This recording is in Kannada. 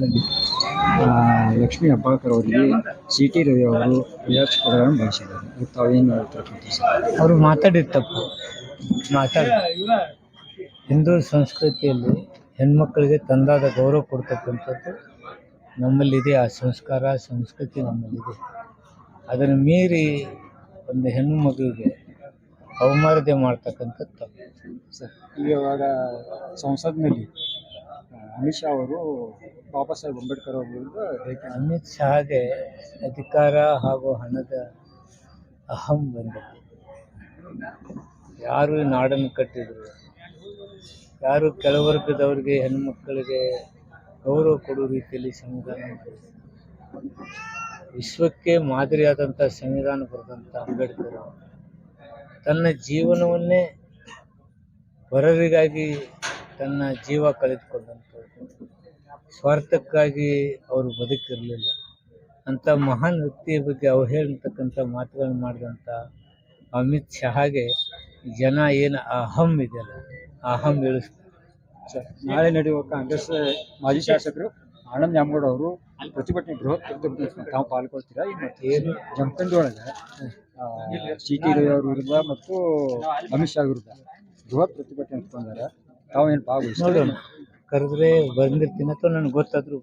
ಆ, ಲಕ್ಷ್ಮೀ ಹೆಬ್ಬಾಳ್ಕರ್ ಅವರಿಗೆ ಸಿ ಟಿ ರವಿ ಅವರು ವಿರಾಜ್ ಕೊಡಗಳನ್ನು ಬಯಸಿದ್ದಾರೆ. ಅದಕ್ಕೆ ತಾವೇನು ಅವರು ಮಾತಾಡಿದ ತಪ್ಪು. ಮಾತಾಡ. ಹಿಂದೂ ಸಂಸ್ಕೃತಿಯಲ್ಲಿ ಹೆಣ್ಮಕ್ಳಿಗೆ ತಂದಾದ ಗೌರವ ಕೊಡ್ತಕ್ಕಂಥದ್ದು ನಮ್ಮಲ್ಲಿದೆ. ಆ ಸಂಸ್ಕಾರ ಸಂಸ್ಕೃತಿ ನಮ್ಮಲ್ಲಿದೆ. ಅದನ್ನು ಮೀರಿ ಒಂದು ಹೆಣ್ಣು ಮಗುವಿಗೆ ಅವಮಾನತೆ ಮಾಡ್ತಕ್ಕಂಥದ್ದು ತಪ್ಪು. ಸರ್ ಈಗ ಇವಾಗ ಸಂಸತ್ನಲ್ಲಿ ಅಮಿತ್ ಶಾ ಅವರು ಬಾಬಾ ಸಾಹೇಬ್ ಅಂಬೇಡ್ಕರ್ ಅವರ ವಿರುದ್ಧ ಹೇಳಿಕೆ ಅಮಿತ್ ಶಾಗೆ ಅಧಿಕಾರ ಹಾಗೂ ಹಣದ ಅಹಂ ಬಂದಿದೆ ಯಾರು ನಾಡನ್ನು ಕಟ್ಟಿದ್ರು? ಯಾರು ಕೆಳವರ್ಗದವ್ರಿಗೆ ಹೆಣ್ಮಕ್ಕಳಿಗೆ ಗೌರವ ಕೊಡೋ ರೀತಿಯಲ್ಲಿ ಸಂವಿಧಾನ ವಿಶ್ವಕ್ಕೆ ಮಾದರಿಯಾದಂಥ ಸಂವಿಧಾನ ಬರೆದಂಥ ಅಂಬೇಡ್ಕರ್ ತನ್ನ ಜೀವನವನ್ನೇ ಪರರಿಗಾಗಿ ತನ್ನ ಜೀವ ಕಳೆದುಕೊಂಡಂತ ಸ್ವಾರ್ಥಕ್ಕಾಗಿ ಅವರು ಬದುಕಿರಲಿಲ್ಲ. ಅಂಥ ಮಹಾನ್ ವ್ಯಕ್ತಿಯ ಬಗ್ಗೆ ಅವಹೇಳತಕ್ಕಂಥ ಮಾತುಗಳನ್ನು ಮಾಡಿದಂಥ ಅಮಿತ್ ಶಹಾಗೆ ಜನ ಏನು ಅಹಂ ಇದೆಯಲ್ಲ ಅಹಂ ಇಳಿಸ್ತಾರೆ ನಾಳೆ ನಡೆಯುವ ಕಾಂಗ್ರೆಸ್ ಮಾಜಿ ಶಾಸಕರು ಆನಂದ್ ನ್ಯಾಮಗೌಡ ಅವರು ಪ್ರತಿಭಟನೆ ಬೃಹತ್ ಪ್ರತಿಭಟನೆ ತಾವು ಪಾಲ್ಗೊಳ್ತೀರಾ ಏನು ಒಳಗೆ ಸಿ ಟಿ ರವಿ ಅವ್ರ ವಿರುದ್ಧ ಮತ್ತು ಅಮಿತ್ ಶಾ ವಿರುದ್ಧ ಬೃಹತ್ ಪ್ರತಿಭಟನೆ ಇಟ್ಕೊಂಡಾರೆ ತಾವು ಏನು ಭಾಗವಹಿಸ್ತೀರಾ ಕರೆದ್ರೆ ಬಂದಿರ್ತೀನಿ. ಅಥವಾ ನನಗೆ ಗೊತ್ತಾದ್ರೂ